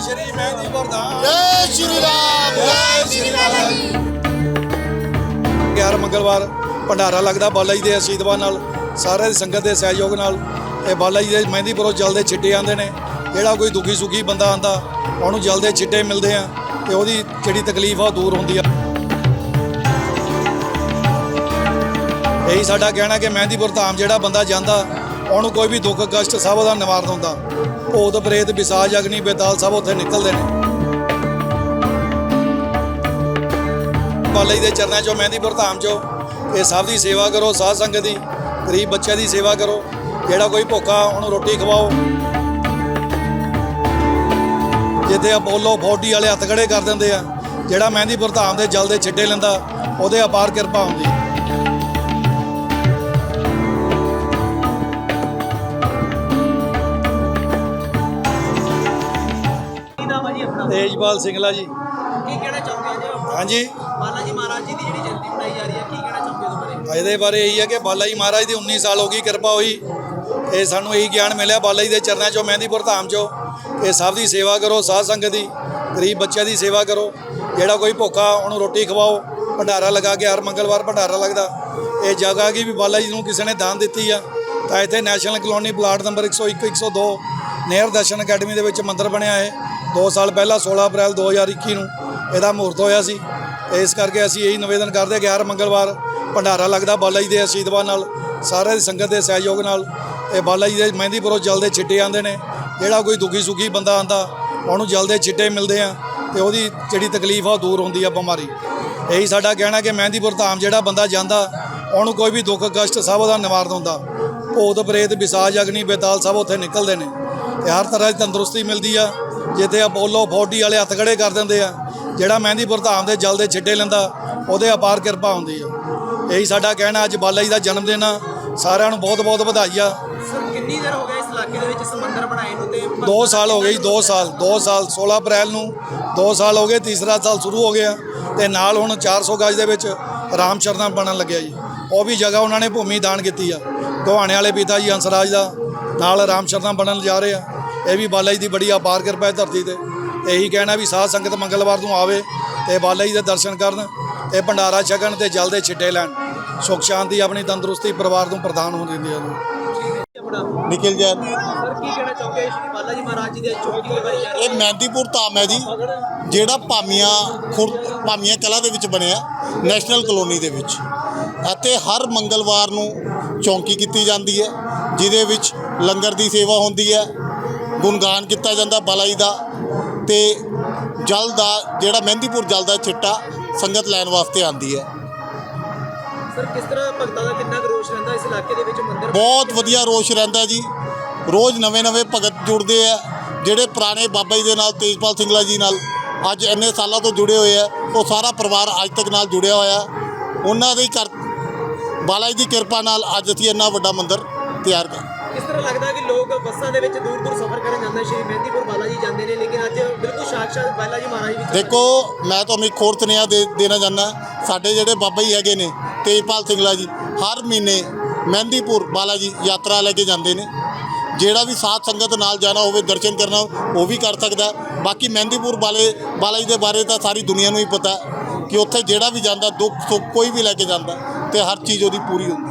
ਸ਼੍ਰੀ ਮਹਿੰਦੀਪੁਰ ਧਾਮ ਜੈ ਸ਼੍ਰੀ ਰਾਮ ਜੈ ਸ਼੍ਰੀ ਰਾਮ। ਹਰ ਮੰਗਲਵਾਰ ਭੰਡਾਰਾ ਲੱਗਦਾ ਬਾਲਾ ਜੀ ਦੇ ਅਸ਼ੀਰਵਾਦ ਨਾਲ ਸਾਰੇ ਦੀ ਸੰਗਤ ਦੇ ਸਹਿਯੋਗ ਨਾਲ। ਇਹ ਬਾਲਾ ਜੀ ਦੇ ਮਹਿੰਦੀਪੁਰੋਂ ਜਲਦੇ ਛਿੱਟੇ ਆਉਂਦੇ ਨੇ। ਜਿਹੜਾ ਕੋਈ ਦੁਖੀ ਸੁਖੀ ਬੰਦਾ ਆਂਦਾ ਉਹਨੂੰ ਜਲਦੇ ਛਿੱਟੇ ਮਿਲਦੇ ਆ ਤੇ ਉਹਦੀ ਜਿਹੜੀ ਤਕਲੀਫ ਆ ਉਹ ਦੂਰ ਹੁੰਦੀ ਆ। ਇਹੀ ਸਾਡਾ ਕਹਿਣਾ ਕਿ ਮਹਿੰਦੀਪੁਰ ਧਾਮ ਜਿਹੜਾ ਬੰਦਾ ਜਾਂਦਾ ਉਹਨੂੰ ਕੋਈ ਵੀ ਦੁੱਖ, ਕਸ਼ਟ ਸਭ ਦਾ ਨਿਵਾਰਨ ਹੁੰਦਾ। ਭੂਤ, ਪ੍ਰੇਤ ਵਿਸਾਜ ਅਗਨੀ, ਬੇਤਾਲ ਸਭ ਉੱਥੇ ਨਿਕਲਦੇ ਨੇ। ਬਾਲਾ ਦੇ ਚਰਨਾਂ 'ਚੋਂ ਮਹਿੰਦੀਪੁਰ ਧਾਮ 'ਚੋਂ, ਇਹ ਸਭ ਦੀ ਸੇਵਾ ਕਰੋ, ਸਾਧ ਸੰਗਤ ਦੀ, ਗਰੀਬ ਬੱਚਿਆਂ ਦੀ ਸੇਵਾ ਕਰੋ। ਜਿਹੜਾ ਕੋਈ ਭੁੱਖਾ, ਉਹਨੂੰ ਰੋਟੀ ਖਵਾਓ। ਜਿੱਥੇ ਅਪੋਲੋ ਫੌਡੀ ਵਾਲੇ ਹੱਥ ਖੜੇ ਕਰ ਦਿੰਦੇ ਆ, ਜਿਹੜਾ ਮਹਿੰਦੀਪੁਰ ਧਾਮ ਦੇ ਜਲ ਦੇ ਛਿੱਟੇ ਲੈਂਦਾ, ਉਹਦੇ ਅਪਾਰ ਕਿਰਪਾ ਹੁੰਦੀ। ਤੇਜਪਾਲ ਸਿੰਘਲਾ ਜੀ। ਕੀ ਕਹਿਣਾ ਚਾਹੁੰਦੇ ਹੋ ਜੀ ਹਾਂਜੀ। ਬਾਲਾ ਜੀ ਮਹਾਰਾਜ ਜੀ ਦੀ ਜਿਹੜੀ ਜਯੰਤੀ ਮਨਾਈ ਜਾ ਰਹੀ ਹੈ ਕੀ ਕਹਿਣਾ ਚਾਹੁੰਦੇ ਹੋ ਬਾਰੇ? ਇਹਦੇ ਬਾਰੇ ਇਹੀ ਹੈ ਕਿ ਬਾਲਾ ਜੀ ਮਹਾਰਾਜ ਦੀ 19 ਸਾਲ ਹੋ ਗਈ ਕਿਰਪਾ ਹੋਈ। ਇਹ ਸਾਨੂੰ ਇਹੀ ਗਿਆਨ ਮਿਲਿਆ ਬਾਲਾ ਜੀ ਦੇ ਚਰਨਾਂ 'ਚੋਂ ਮਹਿੰਦੀਪੁਰ ਧਾਮ 'ਚੋਂ। ਇਹ ਸਭ ਦੀ ਸੇਵਾ ਕਰੋ ਸਾਧ ਸੰਗਤ ਦੀ ਗਰੀਬ ਬੱਚਿਆਂ ਦੀ ਸੇਵਾ ਕਰੋ। ਜਿਹੜਾ ਕੋਈ ਭੁੱਖਾ ਉਹਨੂੰ ਰੋਟੀ ਖਵਾਓ। ਭੰਡਾਰਾ ਲਗਾ ਕੇ ਹਰ ਮੰਗਲਵਾਰ ਭੰਡਾਰਾ ਲੱਗਦਾ। ਇਹ ਜਗ੍ਹਾ ਕੀ ਵੀ ਬਾਲਾ ਜੀ ਨੂੰ ਕਿਸੇ ਨੇ ਦਾਨ ਦਿੱਤੀ ਆ। ਤਾਂ ਇੱਥੇ national colony plot number 101 102 near Darshan academy ਦੇ ਵਿੱਚ ਮੰਦਿਰ ਬਣਿਆ ਹੈ 2 ਸਾਲ ਪਹਿਲਾਂ 16 ਅਪ੍ਰੈਲ 2021 ਨੂੰ ਇਹਦਾ ਮਹੂਰਤ ਹੋਇਆ ਸੀ। ਇਸ ਕਰਕੇ ਅਸੀਂ ਇਹੀ ਨਿਵੇਦਨ ਕਰਦੇ ਕਿ ਹਰ ਮੰਗਲਵਾਰ ਭੰਡਾਰਾ ਲੱਗਦਾ, ਬਾਲਾ ਜੀ ਦੇ ਅਸ਼ੀਰਵਾਦ ਨਾਲ ਸਾਰੇ ਦੀ ਸੰਗਤ ਦੇ ਸਹਿਯੋਗ ਨਾਲ। ਇਹ ਬਾਲਾ ਜੀ ਦੇ ਮਹਿੰਦੀਪੁਰੋਂ ਜਲਦੇ ਛਿੱਟੇ ਆਉਂਦੇ ਨੇ। ਜਿਹੜਾ ਕੋਈ ਦੁਖੀ ਸੁਖੀ ਬੰਦਾ ਆਂਦਾ ਉਹਨੂੰ ਜਲਦੇ ਛਿੱਟੇ ਮਿਲਦੇ ਆ ਤੇ ਉਹਦੀ ਜਿਹੜੀ ਤਕਲੀਫ ਆ, ਉਹ ਦੂਰ ਹੁੰਦੀ ਆ ਬਿਮਾਰੀ। ਇਹੀ ਸਾਡਾ ਕਹਿਣਾ ਕਿ ਮਹਿੰਦੀਪੁਰ ਧਾਮ ਜਿਹੜਾ ਬੰਦਾ ਜਾਂਦਾ, ਉਹਨੂੰ ਕੋਈ ਵੀ ਦੁੱਖ, ਕਸ਼ਟ ਸਭ ਉਹਦਾ ਨਿਵਾਰਨ ਹੁੰਦਾ ਭੂਤ, ਪ੍ਰੇਤ, ਵਿਸਾਜ, ਅਗਨੀ, ਬੇਤਾਲ ਸਭ ਉੱਥੇ ਨਿਕਲਦੇ ਨੇ। ਤੇ ਹਰ ਤਰ੍ਹਾਂ ਦੀ ਤੰਦਰੁਸਤੀ ਮਿਲਦੀ ਆ। ਜਿੱਥੇ ਅਪੋਲੋ ਫੌਡੀ ਵਾਲੇ ਹੱਥ ਖੜੇ ਕਰ ਦਿੰਦੇ ਆ ਜਿਹੜਾ ਮਹਿੰਦੀਪੁਰ ਧਾਮ ਦੇ ਜਲ ਦੇ ਛਿੱਟੇ ਲੈਂਦਾ ਉਹਦੇ ਅਪਾਰ ਕਿਰਪਾ ਹੁੰਦੀ ਆ। ਇਹੀ ਸਾਡਾ ਕਹਿਣਾ ਅੱਜ ਬਾਲਾ ਜੀ ਦਾ ਜਨਮ ਦਿਨ ਆ ਸਾਰਿਆਂ ਨੂੰ ਬਹੁਤ ਬਹੁਤ ਵਧਾਈ ਆ। ਸਰ ਕਿੰਨੀ ਦੇਰ ਹੋ ਗਿਆ ਇਸ ਇਲਾਕੇ ਦੇ ਵਿੱਚ ਸਮੁੰਦਰ ਬਣਾਏ ਨੂੰ ਤੇ 2 ਸਾਲ ਹੋ ਗਏ ਜੀ 2 ਸਾਲ 2 ਸਾਲ 16 ਅਪ੍ਰੈਲ ਨੂੰ 2 ਸਾਲ ਹੋ ਗਏ ਤੀਸਰਾ ਸਾਲ ਸ਼ੁਰੂ ਹੋ ਗਿਆ ਤੇ ਨਾਲ ਹੁਣ 400 ਗਜ ਦੇ ਵਿੱਚ ਰਾਮ ਸ਼ਰਨਾ ਬਣਨ ਲੱਗਿਆ ਜੀ। ਉਹ ਵੀ ਜਗ੍ਹਾ ਉਹਨਾਂ ਨੇ ਭੂਮੀ ਦਾਨ ਕੀਤੀ ਆ। ਗਵਾਣੇ ਵਾਲੇ ਪਿਤਾ ਜੀ ਹੰਸਰਾਜ ਦਾ ਨਾਲ ਰਾਮ ਸ਼ਰਨਾ ਬਣਨ ਜਾ ਰਹੇ ਆ। ਇਹ ਵੀ ਬਾਲਾ ਜੀ ਦੀ ਬੜੀ ਅਪਾਰ ਕਿਰਪਾ ਹੈ ਧਰਤੀ ਤੇ। ਤੇ ਇਹੀ ਕਹਿਣਾ ਵੀ ਸਾਧ ਸੰਗਤ ਮੰਗਲਵਾਰ ਨੂੰ ਆਵੇ ਤੇ ਬਾਲਾ ਜੀ ਦੇ ਦਰਸ਼ਨ ਕਰਨ ਤੇ ਭੰਡਾਰਾ ਛਕਣ ਤੇ ਜਲ ਦੇ ਛਿੱਟੇ ਲੈਣ। ਸੁਖ ਸ਼ਾਂਤੀ ਆਪਣੀ ਤੰਦਰੁਸਤੀ ਪਰਿਵਾਰ ਨੂੰ ਪ੍ਰਦਾਨ ਹੋਣ ਦਿੰਦੀ ਜੀ ਆਪਣਾ ਨਿਕਲ ਜੈਨ ਸਰ ਕੀ ਕਹਿਣਾ ਚਾਹੁੰਦੇ ਹੋ ਸ਼੍ਰੀ ਬਾਲਾ ਜੀ ਮਹਾਰਾਜ ਜੀ ਦੇ ਚੌਕੀ ਲਗਾਈ ਜਾ ਰਹੀ ਇਹ ਮਹਿੰਦੀਪੁਰ ਧਾਮ ਹੈ ਜੀ ਜਿਹੜਾ ਭਾਮੀਆਂ ਖੁਰ ਭਾਮੀਆਂ ਕਲਾ ਦੇ ਵਿੱਚ ਬਣਿਆ ਨੈਸ਼ਨਲ ਕਲੋਨੀ ਦੇ ਵਿੱਚ। ਅਤੇ ਹਰ ਮੰਗਲਵਾਰ ਨੂੰ ਚੌਂਕੀ ਕੀਤੀ ਜਾਂਦੀ ਹੈ ਜਿਹਦੇ ਵਿੱਚ ਲੰਗਰ ਦੀ ਸੇਵਾ ਹੁੰਦੀ ਹੈ ਗੁਣਗਾਨ ਕੀਤਾ ਜਾਂਦਾ ਬਾਲਾ ਜੀ ਦਾ ਤੇ ਜਲ ਦਾ ਜਿਹੜਾ ਮਹਿੰਦੀਪੁਰ ਜਲ ਦਾ ਛਿੱਟਾ ਸੰਗਤ ਲੈਣ ਵਾਸਤੇ ਆਂਦੀ ਹੈ। ਸਰ ਕਿਸ ਤਰ੍ਹਾਂ ਭਗਤਾਂ ਦਾ ਕਿੰਨਾ ਰੋਸ਼ ਰਹਿੰਦਾ ਇਸ ਇਲਾਕੇ ਦੇ ਵਿੱਚ ਮੰਦਿਰ ਬਹੁਤ ਵਧੀਆ ਰੋਸ਼ ਰਹਿੰਦਾ ਜੀ। ਰੋਜ਼ ਨਵੇਂ-ਨਵੇਂ ਭਗਤ ਜੁੜਦੇ ਆ ਜਿਹੜੇ ਪੁਰਾਣੇ ਬਾਬਾ ਜੀ ਦੇ ਨਾਲ ਤੇਜਪਾਲ ਸਿੰਘਲਾ ਜੀ ਨਾਲ ਅੱਜ ਇੰਨੇ ਸਾਲਾਂ ਤੋਂ ਜੁੜੇ ਹੋਏ ਆ ਉਹ ਸਾਰਾ ਪਰਿਵਾਰ ਅੱਜ ਤੱਕ ਨਾਲ ਜੁੜਿਆ ਹੋਇਆ। ਉਹਨਾਂ ਦੇ ਕਰ ਬਾਲਾ ਜੀ ਦੀ ਕਿਰਪਾ ਨਾਲ ਅੱਜ ਅਸੀਂ ਇੰਨਾ ਵੱਡਾ ਮੰਦਿਰ ਤਿਆਰ ਕਰ ਕਿਸ ਤਰ੍ਹਾਂ ਲੱਗਦਾ ਕਿ ਲੋਕ ਬੱਸਾਂ ਦੇ ਵਿੱਚ ਦੂਰ ਦੂਰ ਸਫ਼ਰ ਕਰਨ ਜਾਂਦੇ। ਸ਼੍ਰੀ ਮਹਿੰਦੀਪੁਰ ਬਾਲਾ ਜੀ ਜਾਂਦੇ ਨੇ, ਲੇਕਿਨ ਅੱਜ ਬਿਲਕੁਲ ਸਾਕਸ਼ਾਤ ਬਾਲਾ ਜੀ ਮਹਾਰਾਜ ਵੀ ਦੇਖੋ, ਮੈਂ ਤੁਹਾਨੂੰ ਇੱਕ ਹੋਰ ਸੁਨੇਹਾ ਦੇ, ਦੇਣਾ ਚਾਹੁੰਦਾ। ਸਾਡੇ ਜਿਹੜੇ ਬਾਬਾ ਜੀ ਹੈਗੇ ਨੇ, ਤੇਜਪਾਲ ਸਿੰਘਲਾ ਜੀ, ਹਰ ਮਹੀਨੇ ਮਹਿੰਦੀਪੁਰ ਬਾਲਾ ਜੀ ਯਾਤਰਾ ਲੈ ਕੇ ਜਾਂਦੇ ਨੇ। ਜਿਹੜਾ ਵੀ ਸਾਥ ਸੰਗਤ ਨਾਲ ਜਾਣਾ ਹੋਵੇ, ਦਰਸ਼ਨ ਕਰਨਾ ਉਹ ਵੀ ਕਰ ਸਕਦਾ। ਬਾਕੀ ਮਹਿੰਦੀਪੁਰ ਬਾਲੇ ਬਾਲਾ ਜੀ ਦੇ ਬਾਰੇ ਤਾਂ ਸਾਰੀ ਦੁਨੀਆ ਨੂੰ ਹੀ ਪਤਾ ਕਿ ਉੱਥੇ ਜਿਹੜਾ ਵੀ ਜਾਂਦਾ ਦੁੱਖ ਸੁੱਖ ਕੋਈ ਵੀ ਲੈ ਕੇ ਜਾਂਦਾ ਤੇ ਹਰ ਚੀਜ਼ ਉਹਦੀ ਪੂਰੀ ਹੁੰਦੀ।